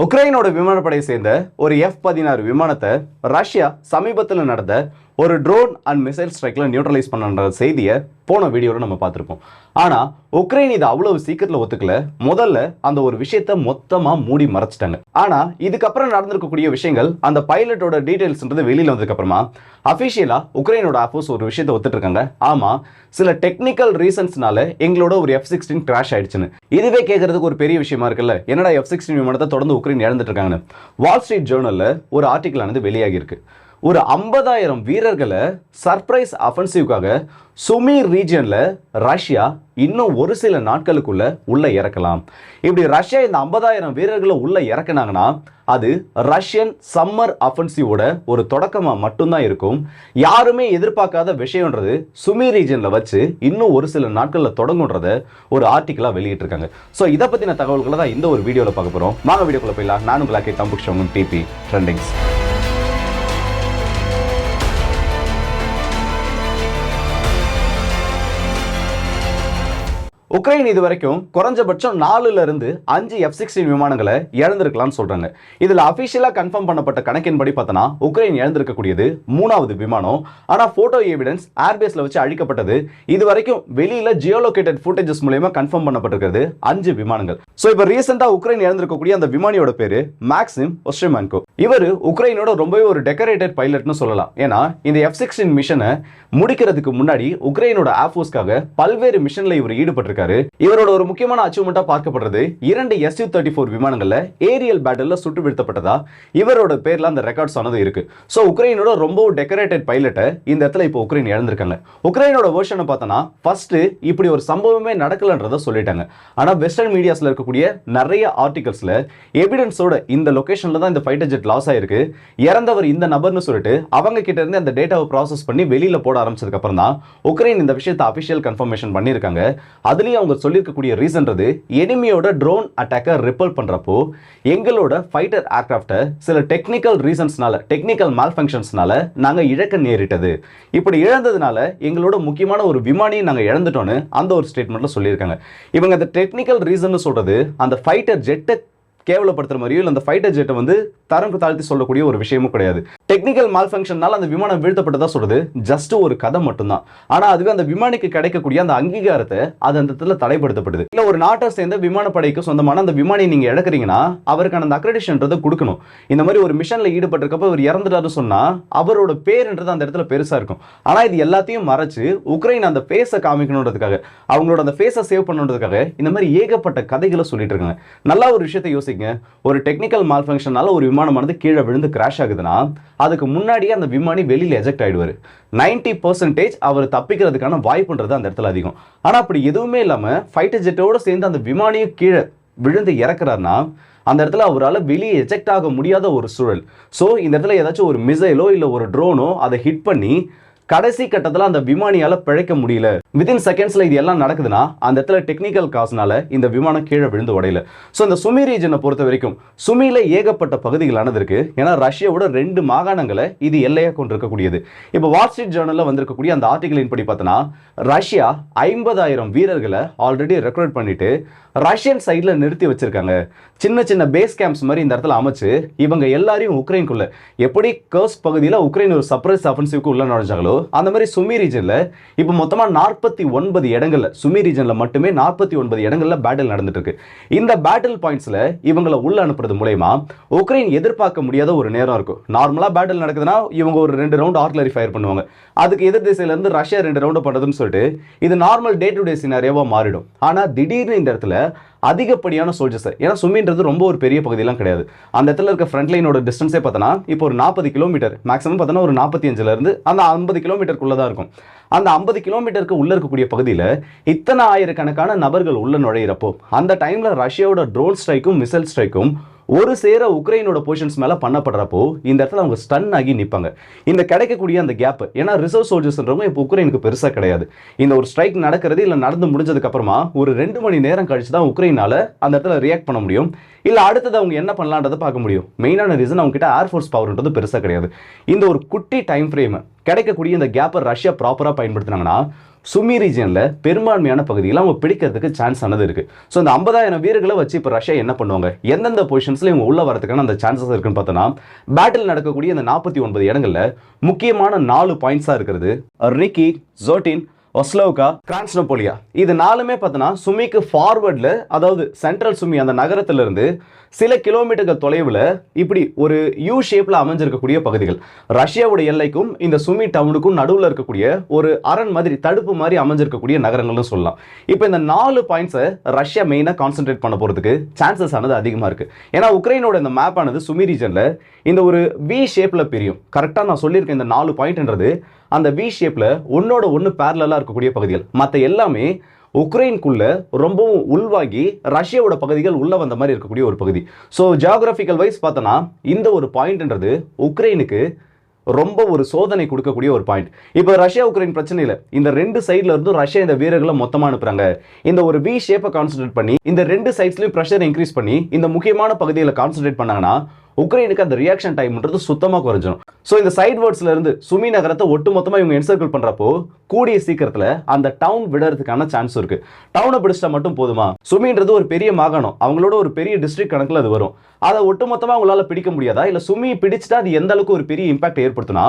உக்ரைனோட விமானப்படையை சேர்ந்த ஒரு எஃப் பதினாறு விமானத்தை ரஷ்யா சமீபத்தில் நடந்த ஒரு ட்ரோன் அண்ட் மிசைல் ஸ்ட்ரைக்கில் நியூட்ரலைஸ் பண்ணுற செய்தியை போன வீடியோவில் நம்ம பார்த்துருப்போம். ஆனால் உக்ரைன் இதை அவ்வளவு சீக்கிரத்தில் ஒத்துக்கல. முதல்ல அந்த ஒரு விஷயத்த மொத்தமாக மூடி மறைச்சிட்டாங்க. ஆனால் இதுக்கப்புறம் நடந்திருக்கக்கூடிய விஷயங்கள் அந்த பைலட்டோட டீட்டெயில்ஸ்ன்றது வெளியில் வந்ததுக்கப்புறமா அஃபிஷியலாக உக்ரைனோட ஆஃபோஸ் ஒரு விஷயத்தை ஒத்துட்ருக்காங்க ஆமாம் சில டெக்னிக்கல் ரீசன்ஸ்னால எங்களோட ஒரு எஃப் சிக்ஸ்டீன் கிராஷ் ஆயிடுச்சுன்னு. இதுவே கேட்கறதுக்கு ஒரு பெரிய விஷயமா இருக்குல்ல? என்னடா எஃப் சிக்ஸ்டீன் விமானத்தை தொடர்ந்து உக்ரைன் இழந்துட்டு இருக்காங்கன்னு. வால் ஸ்ட்ரீட் ஜேர்னலில் ஒரு ஆர்டிக்கல் ஆனது வெளியாகி இருக்கு ஒரு ஐம்பதாயிரம் வீரர்களை சர்ப்ரைஸ் அஃபென்சிவ்காக சுமீர் ரீஜியனில் ரஷ்யா இன்னும் ஒரு சில நாட்களுக்குள்ள உள்ள இறக்கலாம். இப்படி ரஷ்யா இந்த ஐம்பதாயிரம் வீரர்களை உள்ளே இறக்குனாங்கன்னா அது ரஷ்யன் சம்மர் அஃபென்சிவோட ஒரு தொடக்கமாக மட்டும்தான் இருக்கும். யாருமே எதிர்பார்க்காத விஷயம்ன்றது சுமீர் ரீஜனில் வச்சு இன்னும் ஒரு சில நாட்களில் தொடங்குன்றத ஒரு ஆர்டிக்கலாக வெளியிட்டிருக்காங்க. ஸோ இதை பற்றின தகவல்களை தான் இந்த ஒரு வீடியோவில் பார்க்க போகிறோம் வாங்க வீடியோக்குள்ளே போயிடலாம். நானும் உங்களாக்கே தம்புக்ஷவங்க டிபி ட்ரெண்டிங்ஸ் உக்ரைன் இது வரைக்கும் குறைஞ்சபட்சம் நாலுல இருந்து அஞ்சு எஃப் சிக்ஸ்டீன் விமானங்களை இழந்திருக்கலாம்னு சொல்றாங்க. இதுல அபிஷியலா கன்ஃபார்ம் பண்ணப்பட்ட கணக்கின்படி பார்த்தனா உக்ரைன் இழந்திருக்கக்கூடியது மூணாவது விமானம். ஆனா போட்டோ எவிடன்ஸ் ஏர்பேஸ்ல வச்சு அழிக்கப்பட்டது. இது வரைக்கும் வெளியில ஜியோலோகேட்டட் ஃபுட்டேஜஸ் மூலயமா கன்ஃபார்ம் பண்ணப்பட்டிருக்கிறது அஞ்சு விமானங்கள். ஸோ இப்போ ரீசெண்டா உக்ரைன் இழந்திருக்கக்கூடிய அந்த விமானியோட பேரு மேக்ஸிம் ஒஸ்ட்ரிமான்கோ இவர் உக்ரைனோட ரொம்பவே ஒரு டெக்கரேட்டட் பைலட்னு சொல்லலாம். ஏன்னா இந்த எஃப் சிக்ஸ்டீன் மிஷனை முடிக்கிறதுக்கு முன்னாடி உக்ரைனோட ஆஃபோஸ்க்காக பல்வேறு மிஷன்ல இவர் ஈடுபட்டிருக்காரு. இருக்காரு இவரோட ஒரு முக்கியமான அச்சீவ்மெண்டா பார்க்கப்படுறது இரண்டு எஸ் யூ தேர்ட்டி ஃபோர் விமானங்கள்ல ஏரியல் பேட்டில் சுட்டு வீழ்த்தப்பட்டதா? இவரோட பேர்ல அந்த ரெக்கார்ட்ஸ் ஆனது இருக்கு. ஸோ உக்ரைனோட ரொம்ப டெக்கரேட்டட் பைலட்டை இந்த இடத்துல இப்போ உக்ரைன் இழந்திருக்காங்க. உக்ரைனோட வேர்ஷனை பார்த்தோன்னா ஃபர்ஸ்ட் இப்படி ஒரு சம்பவமே நடக்கலன்றத சொல்லிட்டாங்க. ஆனா வெஸ்டர்ன் மீடியாஸ்ல இருக்கக்கூடிய நிறைய ஆர்டிகல்ஸ்ல எவிடன்ஸோட இந்த லொகேஷன்ல தான் இந்த ஃபைட்டர் ஜெட் லாஸ் ஆயிருக்கு. இறந்தவர் இந்த நபர்னு சொல்லிட்டு அவங்க கிட்ட இருந்து அந்த டேட்டாவை ப்ராசஸ் பண்ணி வெளியில போட ஆரம்பிச்சதுக்கு அப்புறம் தான் உக்ரைன் இந்த விஷயத்தை அபிஷியல் கன்ஃபர்மேஷன் பண்ணியிருக்காங்க. அதுலயும் அவங்க சொல்லியிருக்கக்கூடிய ரீசன்றது எனிமியோட ட்ரோன் அட்டாக்கை ரிப்பல் பண்ணுறப்போ எங்களோட ஃபைட்டர் ஏர்க்ராஃப்டை சில டெக்னிக்கல் ரீசன்ஸ்னால டெக்னிக்கல் மால்ஃபங்க்ஷன்ஸ்னால நாங்கள் இழக்க நேரிட்டது. இப்படி இழந்ததுனால எங்களோட முக்கியமான ஒரு விமானியை நாங்கள் இழந்துட்டோம்னு அந்த ஒரு ஸ்டேட்மெண்ட்டில் சொல்லியிருக்காங்க. இவங்க அந்த டெக்னிக்கல் ரீசன் சொல்கிறது அந்த ஃபைட்டர் ஜெட்டை கேவலப்படுத்துற மாதிரியோ இல்லை அந்த ஃபைட்டர் ஜெட்டை வந்து தரம் தாழ்த்தி சொல்லக்கூடிய ஒரு விஷயமும் கிடையாது. டெக்னிக்கல் மால் ஃபங்க்ஷனால அந்த விமானம் வீழ்த்தப்பட்டதா சொல்றது ஜஸ்ட் ஒரு கதை மட்டும்தான். ஆனா அதுவே அந்த விமானிக்கு கிடைக்கக்கூடிய அந்த அங்கீகாரத்தை அது அந்த இடத்துல தடைப்படுத்தப்படுது. இல்ல ஒரு நாட்டை சேர்ந்த விமானப்படைக்கு சொந்தமான அந்த விமானி நீங்க இழக்கிறீங்கன்னா அவருக்கான அந்த அக்ரெடிஷன்றதை கொடுக்கணும். இந்த மாதிரி ஒரு மிஷன்ல ஈடுபட்டிருக்கப்ப இவர் இறந்துட்டாரு சொன்னா அவரோட பேருன்றது அந்த இடத்துல பெருசா இருக்கும். ஆனா இது எல்லாத்தையும் மறைச்சு உக்ரைன் அந்த ஃபேஸை காமிக்கணுன்றதுக்காக அவங்களோட அந்த ஃபேஸை சேவ் பண்ணுன்றதுக்காக இந்த மாதிரி ஏகப்பட்ட கதைகளை சொல்லிட்டு இருக்காங்க. நல்லா ஒரு விஷயத்தை வச்சுக்கோங்க ஒரு டெக்னிக்கல் மால் ஃபங்க்ஷனால ஒரு விமானமானது கீழே விழுந்து கிராஷ் ஆகுதுன்னா அதுக்கு முன்னாடியே அந்த விமானி வெளியில் எஜெக்ட் ஆகிடுவார் நைன்டி பர்சன்டேஜ் அவர் தப்பிக்கிறதுக்கான வாய்ப்புன்றது அந்த இடத்துல அதிகம். ஆனால் அப்படி எதுவுமே இல்லாமல் ஃபைட்டர் ஜெட்டோட சேர்ந்து அந்த விமானியும் கீழே விழுந்து இறக்குறாருன்னா அந்த இடத்துல அவரால் வெளியே எஜெக்ட் ஆக முடியாத ஒரு சூழல். ஸோ இந்த இடத்துல ஏதாச்சும் ஒரு மிசைலோ இல்லை ஒரு ட்ரோனோ அதை ஹிட் பண்ணி கடைசி கட்டத்தில் அந்த விமானியால பிழைக்க முடியல. வித்தின் செகண்ட்ஸ்ல இது எல்லாம் நடக்குதுன்னா அந்த இடத்துல டெக்னிக்கல் காசுனால இந்த விமானம் கீழே விழுந்து உடையல. ஸோ இந்த சுமி ரீஜனை பொறுத்த வரைக்கும் சுமியில ஏகப்பட்ட பகுதிகளானது இருக்கு. ஏன்னா ரஷ்யாவோட ரெண்டு மாகாணங்களை இது எல்லையாக கொண்டிருக்கக்கூடியது. இப்போ வால் ஸ்ட்ரீட் ஜேர்னலில் வந்திருக்கக்கூடிய அந்த ஆர்டிகளின் படி பார்த்தோன்னா ரஷ்யா ஐம்பதாயிரம் வீரர்களை ஆல்ரெடி ரெக்ரூட் பண்ணிட்டு ரஷ்யன் சைடில் நிறுத்தி வச்சிருக்காங்க. சின்ன சின்ன பேஸ் கேம்ப்ஸ் மாதிரி இந்த இடத்துல அமைச்சு இவங்க எல்லாரையும் உக்ரைனுக்குள்ள எப்படி கர்ஸ் பகுதியில் உக்ரைன் ஒரு சர்ப்ரைஸ் அஃபென்சிவ்க்கு உள்ள நுழைஞ்சாங்களோ அந்த மாதிரி சுமி ரீஜனில் இப்போ மொத்தமாக நாற்பத்தி ஒன்பது இடங்களில் சுமி ரீஜனில் மட்டுமே நாற்பத்தி ஒன்பது இடங்கள்ல பேட்டில் நடந்துட்டு இருக்கு இந்த பேட்டில் பாயிண்ட்ஸில் இவங்களை உள்ள அனுப்புறது மூலயமா உக்ரைன் எதிர்பார்க்க முடியாத ஒரு நேரம் இருக்கும். நார்மலாக பேட்டில் நடக்குதுன்னா இவங்க ஒரு ரெண்டு ரவுண்ட் ஆர்ட்லரி ஃபயர் பண்ணுவாங்க. அதுக்கு எதிர் திசையிலேருந்து ரஷ்யா ரெண்டு ரவுண்டு பண்ணுறதுன்னு சொல்லிட்டு இது நார்மல் டே டு டே சினாரியாவாக மாறிடும். ஆனால் திடீர்னு இந்த இடத்துல அதிகப்படியான சோல்ஜர்ஸ் ஏன்னா சுமின்றது ரொம்ப ஒரு பெரிய பகுதியெல்லாம் கிடையாது. அந்த இடத்துல இருக்க ஃப்ரண்ட் லைனோட டிஸ்டன்ஸே பார்த்தோன்னா இப்போ ஒரு நாற்பது கிலோமீட்டர் மேக்ஸிமம் பார்த்தோன்னா ஒரு நாற்பத்தி அஞ்சுலேருந்து அந்த ஐம்பது கிலோமீட்டருக்குள்ளே தான் இருக்கும். அந்த ஐம்பது கிலோமீட்டருக்கு உள்ளே இருக்கக்கூடிய பகுதியில் இத்தனை ஆயிரக்கணக்கான நபர்கள் உள்ளே நுழையிறப்போ அந்த டைமில் ரஷ்யாவோட ட்ரோன் ஸ்ட்ரைக்கும் மிசைல் ஸ்ட்ரைக்கும் ஒரு சேர உக்ரைனோட பொசிஷன்ஸ் மேலே பண்ணப்படுறப்போ இந்த இடத்துல அவங்க ஸ்டன் ஆகி நிற்பாங்க இந்த கிடைக்கக்கூடிய அந்த கேப் ஏன்னா ரிசர்வ் சோல்ஜர்ஸ்ன்றவங்க இப்போ உக்ரைனுக்கு பெருசாக கிடையாது. இந்த ஒரு ஸ்ட்ரைக் நடக்கிறது இல்லை நடந்து முடிஞ்சதுக்கு அப்புறமா ஒரு ரெண்டு மணி நேரம் கழிச்சு தான் உக்ரைனால அந்த இடத்துல ரியாக்ட் பண்ண முடியும். இல்லை அடுத்தது அவங்க என்ன பண்ணலான்றதை பார்க்க முடியும். மெயினான ரீசன் அவங்க கிட்ட ஏர்ஃபோர்ஸ் பவர்ன்றது பெருசாக கிடையாது. இந்த ஒரு குட்டி டைம் ஃப்ரேம் கிடைக்கக்கூடிய இந்த கேப்பை ரஷ்யா ப்ராப்பராக பயன்படுத்தினாங்கன்னா சுமி ரீஜியனில் பெரும்பான்மையான பகுதியில் அவங்க பிடிக்கிறதுக்கு சான்ஸ் ஆனது இருக்குது ஸோ அந்த ஐம்பதாயிரம் வீரர்களை வச்சு இப்போ ரஷ்யா என்ன பண்ணுவாங்க? எந்தெந்த பொசிஷன்ஸில் இவங்க உள்ள வரதுக்கான அந்த சான்சஸ் இருக்குன்னு பார்த்தோன்னா பேட்டில் நடக்கக்கூடிய அந்த நாற்பத்தி ஒன்பது இடங்களில் முக்கியமான நாலு பாயிண்ட்ஸாக இருக்கிறது. ரிக்கி ஜோட்டின் ஒஸ்லோகா கிரான்ஸ்னோபோலியா இது நாலுமே பார்த்தோன்னா சுமிக்கு ஃபார்வர்டில் அதாவது சென்ட்ரல் சுமி அந்த நகரத்திலிருந்து சில கிலோமீட்டர்கள் தொலைவில் இப்படி ஒரு யூ ஷேப்பில் அமைஞ்சிருக்கக்கூடிய பகுதிகள். ரஷ்யாவோட எல்லைக்கும் இந்த சுமி டவுனுக்கும் நடுவில் இருக்கக்கூடிய ஒரு அரண் மாதிரி தடுப்பு மாதிரி அமைஞ்சிருக்கக்கூடிய நகரங்கள்னு சொல்லலாம். இப்போ இந்த நாலு பாயிண்ட்ஸை ரஷ்யா மெயினாக கான்சென்ட்ரேட் பண்ண போகிறதுக்கு சான்சஸ் ஆனது அதிகமாக இருக்குது ஏன்னா உக்ரைனோட இந்த மேப் ஆனது சுமி ரீஜனில் இந்த ஒரு வி ஷேப்பில் பிரியும். கரெக்டாக நான் சொல்லியிருக்கேன் இந்த நாலு பாயிண்ட்ன்றது அந்த வி ஷேப்பில் ஒன்னோட ஒன்று பேரலாக இருக்கக்கூடிய பகுதிகள். மற்ற எல்லாமே உக்ரைனுக்குள்ள ரொம்பவும் உள்வாங்கி ரஷ்யாவோட பகுதிகள் உள்ளே வந்த மாதிரி இருக்கக்கூடிய ஒரு பகுதி. ஸோ ஜியாகிரபிக்கல் வைஸ் பார்த்தோன்னா இந்த ஒரு பாயிண்ட்ன்றது உக்ரைனுக்கு ரொம்ப ஒரு சோதனை கொடுக்கக்கூடிய ஒரு பாயிண்ட் இப்போ ரஷ்யா உக்ரைன் பிரச்சனை இல்லை. இந்த ரெண்டு சைடுல இருந்தும் ரஷ்யா இந்த வீரர்களை மொத்தமாக அனுப்புறாங்க. இந்த ஒரு வி ஷேப்பை கான்சென்ட்ரேட் பண்ணி இந்த ரெண்டு சைட்ஸ்லையும் ப்ரெஷர் இன்க்ரீஸ் பண்ணி இந்த முக்கியமான பகுதியில் கான்சென்ட்ரேட் பண்ணாங்கன்னா உக்ரைனுக்கு அந்த ரியாக்ஷன் டைம்ன்றது சுத்தமாக குறைஞ்சிடும் ஸோ இந்த சைட் வேர்ட்ஸ்ல இருந்து சுமி நகரத்தை ஒட்டு மொத்தமாக இவங்க என்சர்க்கிள் பண்ணுறப்போ கூடிய சீக்கிரத்தில் அந்த டவுன் விடுறதுக்கான சான்ஸ் இருக்கு. டவுனை பிடிச்சிட்டா மட்டும் போதுமா? சுமின்றது ஒரு பெரிய மாகாணம். அவங்களோட ஒரு பெரிய டிஸ்ட்ரிக்ட் கணக்கில் அது வரும். அதை ஒட்டுமொத்தமாக அவங்களால பிடிக்க முடியாதா? இல்லை சுமி பிடிச்சிட்டா அது எந்த அளவுக்கு ஒரு பெரிய இம்பாக்ட் ஏற்படுத்தினா?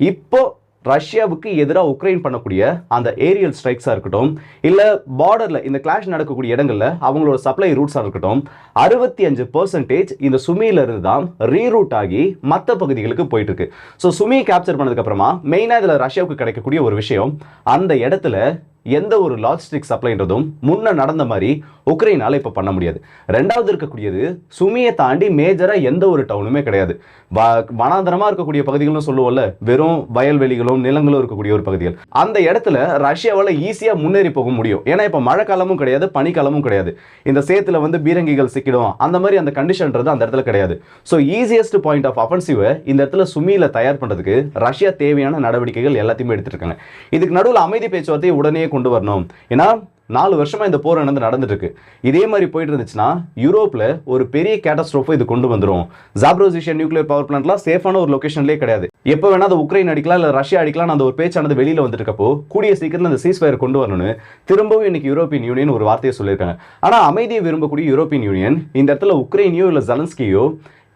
இப்போ ரஷ்யாவுக்கு எதிராக உக்ரைன் பண்ணக்கூடிய அந்த ஏரியல் ஸ்ட்ரைக்ஸாக இருக்கட்டும் இல்லை பார்டரில் இந்த கிளாஷ் நடக்கக்கூடிய இடங்களில் அவங்களோட சப்ளை ரூட்ஸாக இருக்கட்டும் அறுபத்தி அஞ்சு பர்சன்டேஜ் இந்த சுமியில இருந்து தான் ரீரூட் ஆகி மற்ற பகுதிகளுக்கு போயிட்டுருக்கு. ஸோ சுமி கேப்சர் பண்ணதுக்கப்புறமா மெயினாக இதில் ரஷ்யாவுக்கு கிடைக்கக்கூடிய ஒரு விஷயம் அந்த இடத்துல எந்த ஒரு லாஜிஸ்டிக் சப்ளைன்றதும் முன்னே நடந்த மாதிரி உக்ரைனால் இப்போ பண்ண முடியாது. ரெண்டாவது இருக்கக்கூடியது சுமியை தாண்டி மேஜராக எந்த ஒரு டவுனுமே கிடையாது. வ- வனாந்தரமா இருக்கக்கூடிய பகுதிகளும் சொல்லுவோம்ல வெறும் வயல்வெளிகளும் நிலங்களும் இருக்கக்கூடிய ஒரு பகுதிகள். அந்த இடத்துல ரஷ்யாவால் ஈஸியாக முன்னேறி போக முடியும். ஏன்னா இப்போ மழைக்காலமும் கிடையாது பனிக்காலமும் கிடையாது. இந்த சேத்துல வந்து பீரங்கிகள் சிக்கிடும். அந்த மாதிரி அந்த கண்டிஷன்ன்றது அந்த இடத்துல கிடையாது. ஸோ ஈஸியஸ்ட் பாயிண்ட் ஆஃப் அஃபென்சிவை இந்த இடத்துல சுமியில தயார் பண்ணுறதுக்கு ரஷ்யா தேவையான நடவடிக்கைகள் எல்லாத்தையுமே எடுத்துருக்காங்க இதுக்கு நடுவில் அமைதி பேச்சுவார்த்தையை உடனே கொண்டு வரணும். ஏன்னா நாலு வருஷமா இந்த போர் நடந்து நடந்துட்டு இருக்கு இதே மாதிரி போயிட்டு இருந்துச்சுன்னா யூரோப்ல ஒரு பெரிய கேட்டஸ்ட்ரோஃபை இது கொண்டு வந்துரும். ஜாப்ரோசிஷியா நியூக்ளியர் பவர் பிளான்ட்லாம் சேஃபான ஒரு லொக்கேஷன்லேயே கிடையாது. எப்போ வேணால் அது உக்ரைன் அடிக்கலாம் இல்லை ரஷ்யா அடிக்கலாம் அந்த ஒரு பேச்சானது வெளியில வந்துட்டுருக்கப்போ கூடிய சீக்கிரத்தில் அந்த சீஸ்ஃபயர் கொண்டு வரணும்னு திரும்பவும் இன்னைக்கு யூரோப்பியன் யூனியன் ஒரு வார்த்தையை சொல்லியிருக்காங்க. ஆனால் அமைதியை விரும்பக்கூடிய யூரோப்பியன் யூனியன் இந்த இடத்துல உக்ரைனியோ இல்லை ஜலன்ஸ்கியோ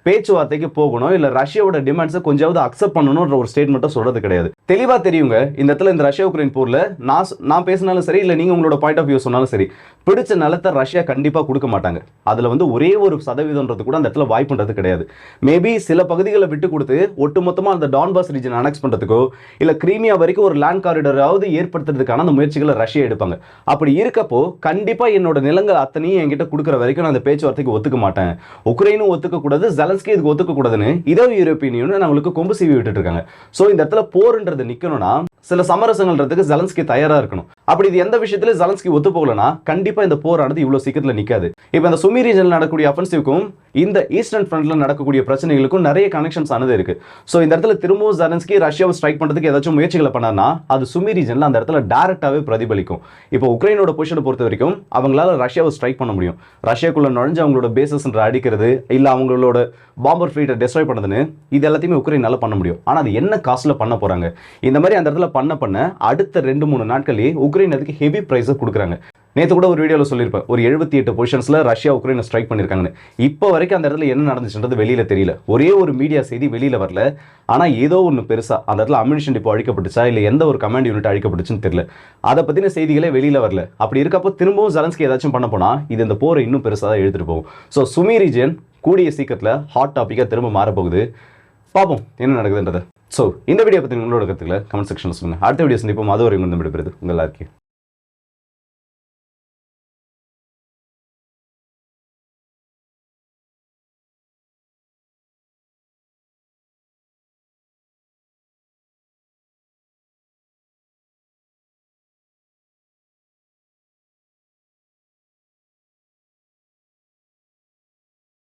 பேச்சுவார்த்தைக்கு போகணும் இல்ல ரஷ்யாவோட டிமாண்ட்ஸை கொஞ்சமாவது அக்செப்ட் பண்ணணும்ன்ற ஒரு ஸ்டேட்மெண்ட்டை சொல்றது கிடையாது. தெளிவா தெரியுங்க இந்த இடத்துல இந்த ரஷ்யா உக்ரைன் போர்ல நான் நான் பேசினாலும் சரி இல்ல நீங்க உங்களோட பாயிண்ட் ஆஃப் வியூ சொன்னாலும் சரி பிடிச்ச நிலத்தை ரஷ்யா கண்டிப்பா கொடுக்க மாட்டாங்க. அதுல வந்து ஒரே ஒரு சதவீதம்ன்றது கூட அந்த இடத்துல வாய்ப்புன்றது கிடையாது. மேபி சில பகுதிகளை விட்டு கொடுத்து ஒட்டுமொத்தமா அந்த டான்பாஸ் ரீஜன் அனெக்ஸ் பண்றதுக்கோ இல்ல கிரீமியா வரைக்கும் ஒரு லேண்ட் காரிடராவது ஏற்படுத்துறதுக்கான அந்த முயற்சிகளை ரஷ்யா எடுப்பாங்க. அப்படி இருக்கப்போ கண்டிப்பா என்னோட நிலங்கள் அத்தனையும் என்கிட்ட கொடுக்குற வரைக்கும் நான் அந்த பேச்சுவார்த்தைக்கு ஒத்துக்க மாட்டேன். உக்ரைனும் ஒத்துக்க கூடாது ஜெலன்ஸ்கி இதுக்கு ஒத்துக்க கூடாதுன்னு இதோ யூரோப்பியன் யூனியன் அவங்களுக்கு கொம்பு சீவி விட்டுட்டு இருக்காங்க. ஸோ இந்த இடத்துல போர்ன்றது நிக்கணும்னா சில சமரசங்கள்ன்றதுக்கு ஜலன்ஸ்கி தயாரா இருக்கணும். அப்படி இது எந்த விஷயத்துல ஜலன்ஸ்கி ஒத்து போகலனா கண்டிப்பா இந்த போரானது இவ்வளவு சீக்கிரத்துல நிக்காது. இப்போ இந்த சுமி ரீஜனில் நடக்கக்கூடிய அஃபென்சிவ்க்கும் இந்த ஈஸ்டர்ன் ஃப்ரண்ட்ல நடக்கக்கூடிய பிரச்சனைகளுக்கும் நிறைய கனெக்ஷன்ஸ் ஆனது இருக்கு. ஸோ இந்த இடத்துல திரும்பவும் ஜலன்ஸ்கி ரஷ்யாவை ஸ்ட்ரைக் பண்றதுக்கு ஏதாச்சும் முயற்சிகளை பண்ணார்னா அது சுமி ரீஜன்ல அந்த இடத்துல டைரக்டாவே பிரதிபலிக்கும். இப்போ உக்ரைனோட பொசிஷனை பொறுத்த வரைக்கும் அவங்களால ரஷ்யாவை ஸ்ட்ரைக் பண்ண முடியும். ரஷ்யாக்குள்ள நுழைஞ்சு அவங்களோட பேசஸ்ன்ற அடிக்கிறது இல்ல அவங்களோட பாம்பர் ஃப்ளீட்டை டெஸ்ட்ராய் பண்ணதுன்னு இது எல்லாத்தையுமே உக்ரைனால பண்ண முடியும். ஆனா அது என்ன காசுல பண்ண போறாங்க? இந்த மாதிரி அந்த இடத்துல பண்ண பண்ண அடுத்த ரெண்டு மூணு நாட்களே உக்ரைன் அதுக்கு ஹெவி ப்ரைஸை கொடுக்குறாங்க. நேற்று கூட ஒரு வீடியோவில் சொல்லியிருப்பேன். ஒரு எழுபத்தி எட்டு பொசிஷன்ஸில் ரஷ்யா உக்ரைனை ஸ்ட்ரைக் பண்ணியிருக்காங்கன்னு. இப்போ வரைக்கும் அந்த இடத்துல என்ன நடந்துச்சுன்றது வெளியில தெரியல. ஒரே ஒரு மீடியா செய்தி வெளியில வரல. ஆனால் ஏதோ ஒன்று பெருசாக அந்த இடத்துல அம்யூனிஷன் டிப்போ அழிக்கப்பட்டுச்சா இல்லை எந்த ஒரு கமாண்ட் யூனிட் அழிக்கப்பட்டுச்சுன்னு தெரியல. அதை பற்றின செய்திகளே வெளியில வரல. அப்படி இருக்கப்போ திரும்பவும் ஜலன்ஸ்கி ஏதாச்சும் பண்ண போனால் இது இந்த போரை இன்னும் பெருசாக தான் எழுதிட்டு போகும். ஸோ சுமி ரீஜன் கூடிய சீக்கிரத்தில் ஹாட் டாப்பிக்காக திரும்ப மாறப்போகுது. பார்ப்போம் என்ன நடக்குதுன்றது. ஸோ இந்த வீடியோ பற்றி உங்களோட கருத்துக்களை கமெண்ட் செக்ஷனில் சொல்லுங்கள் அடுத்த வீடியோ சந்திப்போம். அது வரைக்கும் வந்து விடுபடுது உங்கள் எல்லாருக்கும்